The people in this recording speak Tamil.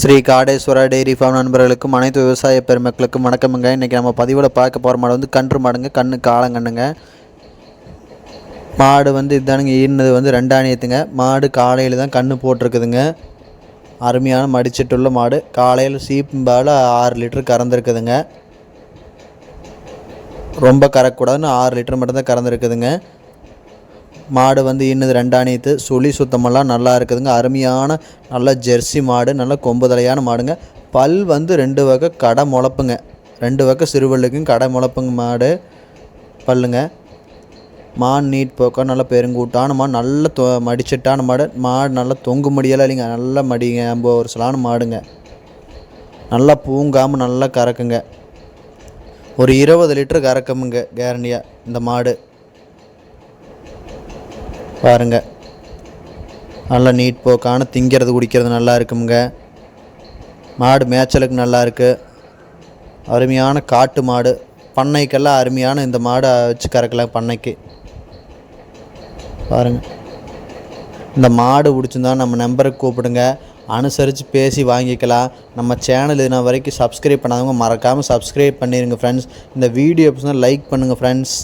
ஸ்ரீ காடேஸ்வரா டெய்ரி ஃபார்ம் நண்பர்களுக்கும் அனைத்து விவசாய பெருமக்களுக்கும் வணக்கமுங்க. இன்றைக்கி நம்ம பதிவில் பார்க்க போகிற மாடு வந்து கன்று மாடுங்க. கண்ணு காலங்கண்ணுங்க மாடு வந்து இதானுங்க ஈனது வந்து ரெண்டாணியத்துங்க மாடு காலையில் தான் கன்று போட்டிருக்குதுங்க. அருமையான மடிச்சிட்டுள்ள மாடு. காலையில் சீப்பால் ஆறு லிட்டர் கறந்துருக்குதுங்க. ரொம்ப கறக்கூடாதுன்னு ஆறு லிட்டர் மட்டும்தான் கறந்துருக்குதுங்க. மாடு வந்து இன்னது ரெண்டாணியத்து சுழி சுத்தமெல்லாம் நல்லா இருக்குதுங்க. அருமையான நல்ல ஜெர்சி மாடு நல்ல கொம்பு தலையான மாடுங்க. பல் வந்து ரெண்டு வகை கடை முளப்புங்க. ரெண்டு வகை சிறுவல்லுக்கும் கடை முளப்புங்க மாடு. பல்லுங்க. மான் நீட் போக்கம் நல்ல பெருங்கூட்டான மாடு நல்ல தொ மடிச்சிட்டான மாடு. மாடு நல்லா தொங்கு முடியலாம் இல்லைங்க. நல்லா மடிங்க ஐம்பது வருஷலான மாடுங்க. நல்லா பூங்காமல் நல்லா கறக்குங்க. ஒரு இருபது லிட்டர் கறக்குமுங்க கேரண்டியாக இந்த மாடு. பாருங்க. நல்லா நீட் போக்கான திங்கிறது குடிக்கிறது நல்லா இருக்குங்க மாடு மேய்ச்சலுக்கு நல்லா இருக்குது அருமையான காட்டு மாடு. பண்ணைக்கெல்லாம் அருமையான இந்த மாடை வச்சு கறக்கலாம் பண்ணைக்கு. பாருங்க. இந்த மாடு பிடிச்சிருந்தா நம்ம நம்பருக்கு கூப்பிடுங்க. அனுசரித்து பேசி வாங்கிக்கலாம். நம்ம சேனல் இதுனா வரைக்கும் சப்ஸ்கிரைப் பண்ணாதவங்க மறக்காமல் சப்ஸ்கிரைப் பண்ணிடுங்க ஃப்ரெண்ட்ஸ் இந்த வீடியோ லைக் பண்ணுங்கள் ஃப்ரெண்ட்ஸ்